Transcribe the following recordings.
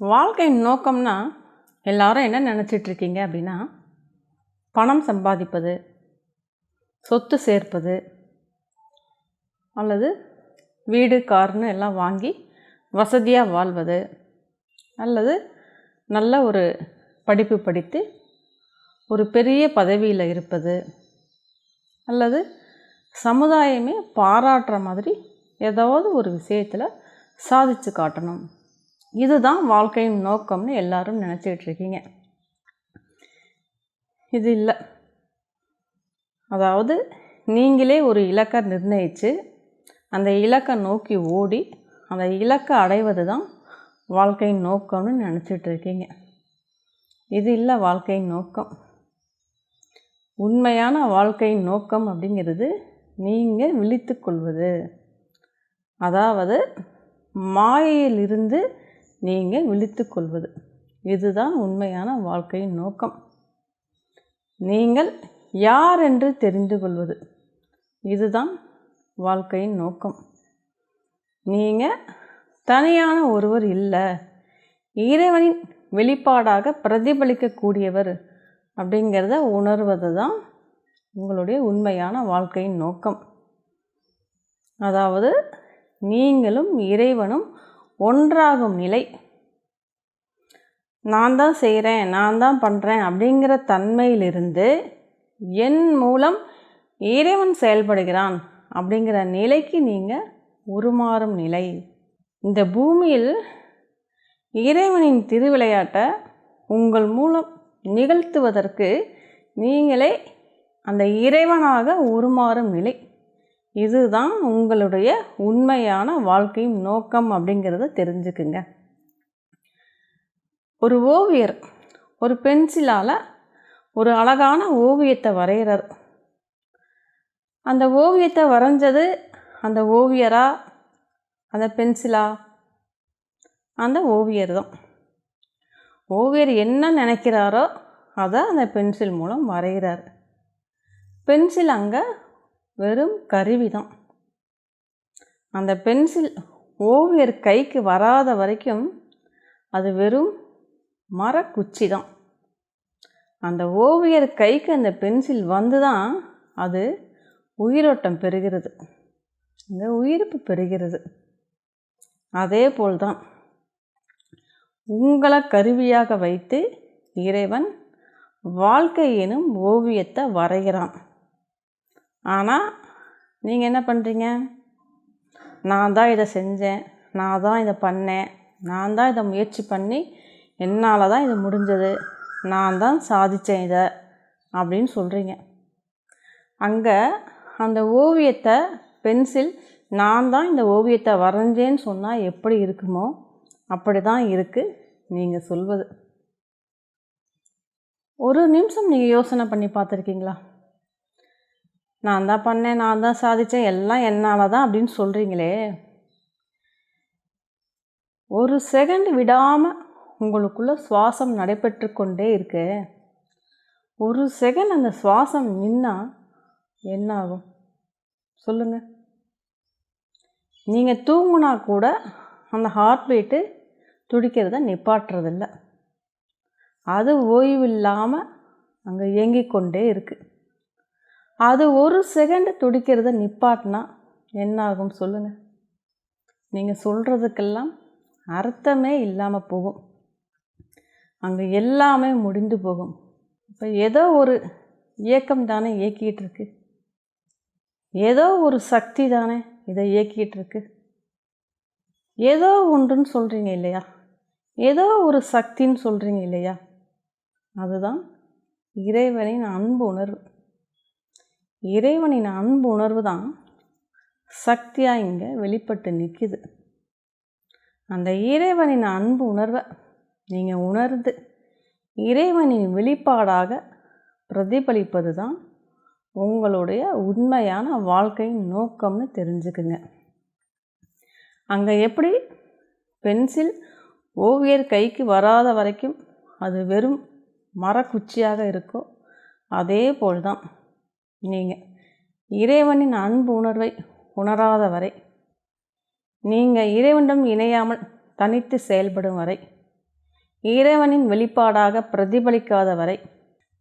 வாழ்க்கையின் நோக்கம்னா எல்லாரும் என்ன நினச்சிட்ருக்கீங்க அப்படின்னா பணம் சம்பாதிப்பது சொத்து சேர்ப்பது அல்லது வீடு கார்னு எல்லாம் வாங்கி வசதியாக வாழ்வது அல்லது நல்ல ஒரு படிப்பு படித்து ஒரு பெரிய பதவியில் இருப்பது அல்லது சமுதாயமே பாராட்டுற மாதிரி ஏதாவது ஒரு விஷயத்தில் சாதிச்சு காட்டணும். இதுதான் வாழ்க்கையின் நோக்கம்னு எல்லாரும் நினச்சிக்கிட்டு இருக்கீங்க இது இல்லை. அதாவது நீங்களே ஒரு இலக்கை நிர்ணயித்து அந்த இலக்கை நோக்கி ஓடி அந்த இலக்கை அடைவது தான் வாழ்க்கையின் நோக்கம்னு நினச்சிட்டு இருக்கீங்க இது இல்லை வாழ்க்கையின் நோக்கம். உண்மையான வாழ்க்கையின் நோக்கம் அப்படிங்கிறது நீங்கள் விழித்து கொள்வது. அதாவது மாயையிலிருந்து நீங்கள் விழித்து கொள்வது. இதுதான் உண்மையான வாழ்க்கையின் நோக்கம். நீங்கள் யார் என்று தெரிந்து கொள்வது. இதுதான் வாழ்க்கையின் நோக்கம். நீங்கள் தனியான ஒருவர் இல்லை. இறைவனின் வெளிப்பாடாக பிரதிபலிக்கக்கூடியவர் அப்படிங்கிறத உணர்வது தான் உங்களுடைய உண்மையான வாழ்க்கையின் நோக்கம். அதாவது நீங்களும் இறைவனும் ஒன்றாகும் நிலை. நான் தான் செய்கிறேன் நான் தான் பண்ணுறேன் அப்படிங்கிற தன்மையிலிருந்து என் மூலம் இறைவன் செயல்படுகிறான் அப்படிங்கிற நிலைக்கு நீங்கள் உருமாறும் நிலை. இந்த பூமியில் இறைவனின் திருவிளையாட்டை உங்கள் மூலம் நிகழ்த்துவதற்கு நீங்களே அந்த இறைவனாக உருமாறும் நிலை. இதுதான் உங்களுடைய உண்மையான வாழ்க்கையின் நோக்கம் அப்படிங்கிறத தெரிஞ்சுக்குங்க. ஒரு ஓவியர் ஒரு பென்சிலால் ஒரு அழகான ஓவியத்தை வரைகிறார். அந்த ஓவியத்தை வரைஞ்சது அந்த ஓவியரா? அந்த பென்சிலா? அந்த ஓவியர் தான். ஓவியர் என்ன நினைக்கிறாரோ அதை அந்த பென்சில் மூலம் வரைகிறார். பென்சில் அங்கே வெறும் கருவி தான் அந்த பென்சில் ஓவியர் கைக்கு வராத வரைக்கும் அது வெறும் மரக்குச்சி தான் அந்த ஓவியர் கைக்கு அந்த பென்சில் வந்து தான் அது உயிரோட்டம் பெறுகிறது. அந்த உயிர்ப்பு பெறுகிறது. அதே போல்தான். உங்களை கருவியாக வைத்து இறைவன் வாழ்க்கை எனும் ஓவியத்தை வரைகிறான். ஆனால் நீங்கள் என்ன பண்ணுறீங்க நான் தான் இதை செஞ்சேன். நான் தான் இதை பண்ணேன். நான் தான் இதை முயற்சி பண்ணி என்னால் தான் இது முடிஞ்சது. நான் தான் சாதித்தேன் இதை அப்படின்னு சொல்கிறீங்க அங்கே அந்த ஓவியத்தை பென்சில் நான் தான் இந்த ஓவியத்தை வரைஞ்சேன்னு சொன்னால் எப்படி இருக்குமோ அப்படி தான் இருக்குது நீங்கள் சொல்வது. ஒரு நிமிஷம் நீங்கள் யோசனை பண்ணி பார்த்துருக்கீங்களா? நான் தான் பண்ணேன் நான் தான் சாதித்தேன் எல்லாம் என்னால் தான் அப்படின்னு சொல்கிறீங்களே ஒரு செகண்ட் விடாமல் உங்களுக்குள்ளே சுவாசம் நடைபெற்று கொண்டே இருக்கு. ஒரு செகண்ட் அந்த சுவாசம் நின்னா என்ன ஆகும்? சொல்லுங்கள் நீங்கள் தூங்குனா கூட அந்த ஹார்ட் பீட்டு துடிக்கிறத நிப்பாட்டுறதில்ல. அது ஓய்வு இல்லாமல் அங்கே இயங்கிக் கொண்டே இருக்குது அது ஒரு செகண்டு துடிக்கிறத நிப்பாட்டினா என்ன ஆகும் சொல்லுங்கள் நீங்கள் சொல்கிறதுக்கெல்லாம் அர்த்தமே இல்லாமல் போகும். அங்கே எல்லாமே முடிந்து போகும். இப்போ ஏதோ ஒரு இயக்கம் தானே இயக்கிகிட்டு இருக்கு. ஏதோ ஒரு சக்தி தானே இதை இயக்கிட்டு இருக்கு. ஏதோ ஒன்றுன்னு சொல்கிறீங்க இல்லையா? ஏதோ ஒரு சக்தின்னு சொல்கிறீங்க இல்லையா? அதுதான் இறைவனின் அன்பு உணர்வு இறைவனின் அன்பு உணர்வு தான் சக்தியாக இங்கே வெளிப்பட்டு நிற்கிது அந்த இறைவனின் அன்பு உணர்வை நீங்கள் உணர்ந்து இறைவனின் வெளிப்பாடாக பிரதிபலிப்பது தான் உங்களுடைய உண்மையான வாழ்க்கையின் நோக்கம்னு தெரிஞ்சுக்குங்க. அங்கே எப்படி? பென்சில் ஓவியர் கைக்கு வராத வரைக்கும் அது வெறும் மரக்குச்சியாக இருக்கோ அதே போல் தான் நீங்கள் இறைவனின் அன்பு உணர்வை உணராத வரை நீங்கள் இறைவனிடம் இணையாமல் தனித்து செயல்படும் வரை இறைவனின் வெளிப்பாடாக பிரதிபலிக்காத வரை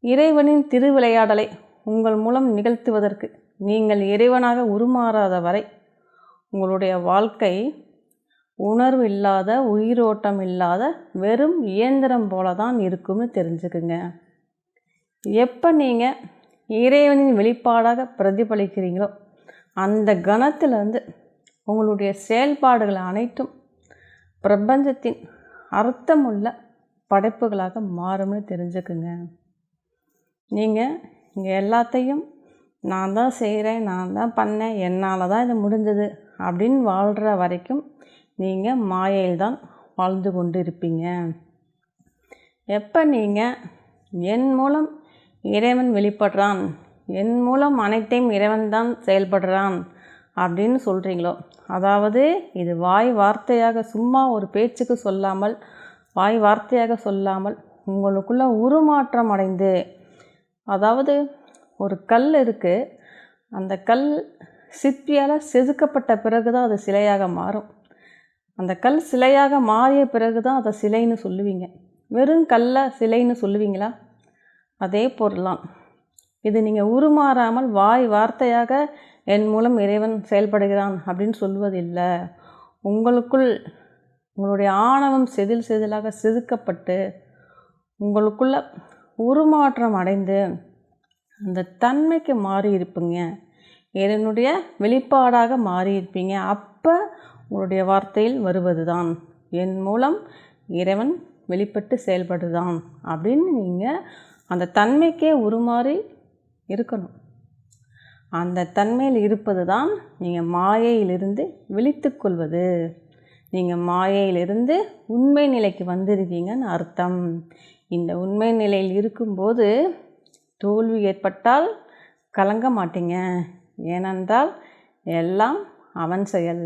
இறைவனின் திருவிளையாடலை உங்கள் மூலம் நிகழ்த்துவதற்கு நீங்கள் இறைவனாக உருமாறாத வரை உங்களுடைய வாழ்க்கை உணர்வு இல்லாத உயிரோட்டம் இல்லாத வெறும் இயந்திரம் போல தான் இருக்கும்னு தெரிஞ்சுக்குங்க. எப்போ நீங்கள் இறைவனின் வெளிப்பாடாக பிரதிபலிக்கிறீங்களோ அந்த கணத்தில் வந்து உங்களுடைய செயல்பாடுகள் அனைத்தும் பிரபஞ்சத்தின் அர்த்தமுள்ள படைப்புகளாக மாறும்னு தெரிஞ்சுக்குங்க. நீங்கள் இங்கே எல்லாத்தையும் நான் தான் செய்கிறேன் நான் தான் பண்ணேன் என்னால் தான் இது முடிஞ்சது அப்படின்னு வாழ்கிற வரைக்கும் நீங்கள் மாயையில் தான் வாழ்ந்து கொண்டு இருப்பீங்க எப்போ நீங்கள் என் மூலம் இறைவன் வெளிப்படுறான். என் மூலம் அனைத்தையும் இறைவன் தான் செயல்படுறான் அப்படின்னு சொல்கிறீங்களோ அதாவது இது வாய் வார்த்தையாக சும்மா ஒரு பேச்சுக்கு சொல்லாமல் வாய் வார்த்தையாக சொல்லாமல் உங்களுக்குள்ள உருமாற்றம் அடைந்து அதாவது ஒரு கல் இருக்குது அந்த கல் சிற்பியால் செதுக்கப்பட்ட பிறகு தான் அது சிலையாக மாறும். அந்த கல் சிலையாக மாறிய பிறகு தான் அதை சிலைன்னு சொல்லுவீங்க. வெறும் கல்லை சிலைன்னு சொல்லுவீங்களா? அதே பொருளாம் இது நீங்கள் உருமாறாமல் வாய் வார்த்தையாக என் மூலம் இறைவன் செயல்படுகிறான் அப்படின்னு சொல்வதில்லை. உங்களுக்குள் உங்களுடைய ஆணவம் செதில் செதிலாக செதுக்கப்பட்டு உங்களுக்குள்ள உருமாற்றம் அடைந்து அந்த தன்மைக்கு மாறி இருப்பீங்க. இறைவனுடைய வெளிப்பாடாக மாறி இருப்பீங்க. அப்போ உங்களுடைய வார்த்தையில் வருவது தான் என் மூலம் இறைவன் வெளிப்பட்டு செயல்படுதான் அப்படின்னு நீங்கள் அந்த தன்மைக்கே உருமாறி இருக்கணும். அந்த தன்மையில் இருப்பது தான் நீங்கள் மாயையிலிருந்து விழித்து கொள்வது. நீங்கள் மாயையிலிருந்து உண்மை நிலைக்கு வந்திருக்கீங்கன்னு அர்த்தம். இந்த உண்மை நிலையில் இருக்கும்போது தோல்வி ஏற்பட்டால் கலங்க மாட்டீங்க. ஏனென்றால் எல்லாம் அவன் செயல்.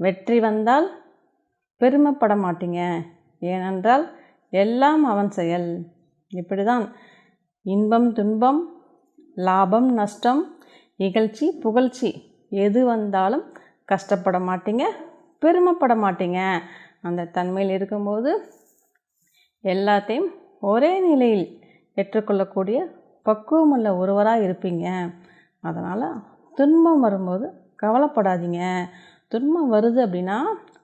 வெற்றி வந்தால் பெருமைப்பட மாட்டீங்க. ஏனென்றால் எல்லாம் அவன் செயல். இப்படி தான் இன்பம் துன்பம் லாபம் நஷ்டம் இகழ்ச்சி புகழ்ச்சி. எது வந்தாலும் கஷ்டப்பட மாட்டீங்க பெருமைப்பட மாட்டீங்க. அந்த தன்மையில் இருக்கும்போது எல்லாத்தையும் ஒரே நிலையில் ஏற்றுக்கொள்ளக்கூடிய பக்குவமுள்ள ஒருவராக இருப்பீங்க. அதனால் துன்பம் வரும்போது கவலைப்படாதீங்க. துன்பம் வருது அப்படின்னா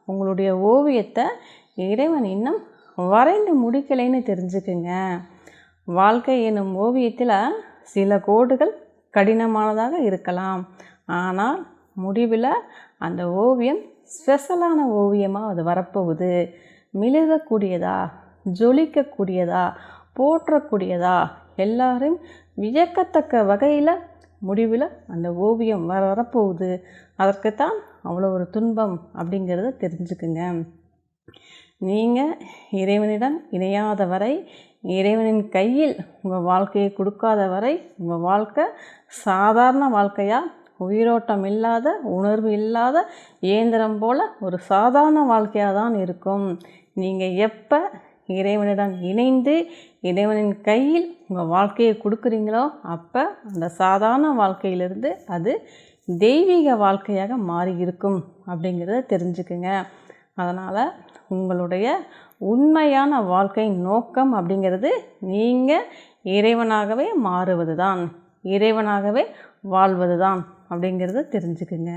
உங்களுடைய ஓவியத்தை இறைவன் இன்னும் வரைந்து முடிக்கலைன்னு தெரிஞ்சுக்குங்க. வாழ்க்கை எனும் ஓவியத்தில் சில கோடுகள் கடினமானதாக இருக்கலாம். ஆனால் முடிவில் அந்த ஓவியம் ஸ்பெஷலான ஓவியமாக அது வரப்போகுது. மிளிரக்கூடியதா ஜொலிக்கக்கூடியதா? போற்றக்கூடியதா? எல்லாரும் வியக்கத்தக்க வகையில் முடிவில் அந்த ஓவியம் வர வரப்போகுது. அதற்குத்தான் அவ்வளோ ஒரு துன்பம் அப்படிங்கிறத தெரிஞ்சுக்குங்க. நீங்கள் இறைவனிடம் இணையாத வரை இறைவனின் கையில் உங்கள் வாழ்க்கையை கொடுக்காத வரை உங்கள் வாழ்க்கை சாதாரண வாழ்க்கையாக உயிரோட்டம் இல்லாத உணர்வு இல்லாத இயந்திரம் போல் ஒரு சாதாரண வாழ்க்கையாக தான் இருக்கும். நீங்கள் எப்போ இறைவனிடம் இணைந்து இறைவனின் கையில் உங்கள் வாழ்க்கையை கொடுக்குறீங்களோ அப்போ அந்த சாதாரண வாழ்க்கையிலிருந்து அது தெய்வீக வாழ்க்கையாக மாறி இருக்கும் அப்படிங்கிறத தெரிஞ்சுக்குங்க. அதனால் உங்களுடைய உண்மையான வாழ்க்கை நோக்கம் அப்படிங்கிறது நீங்கள் இறைவனாகவே மாறுவது தான் இறைவனாகவே வாழ்வது தான் அப்படிங்கிறத தெரிஞ்சுக்குங்க.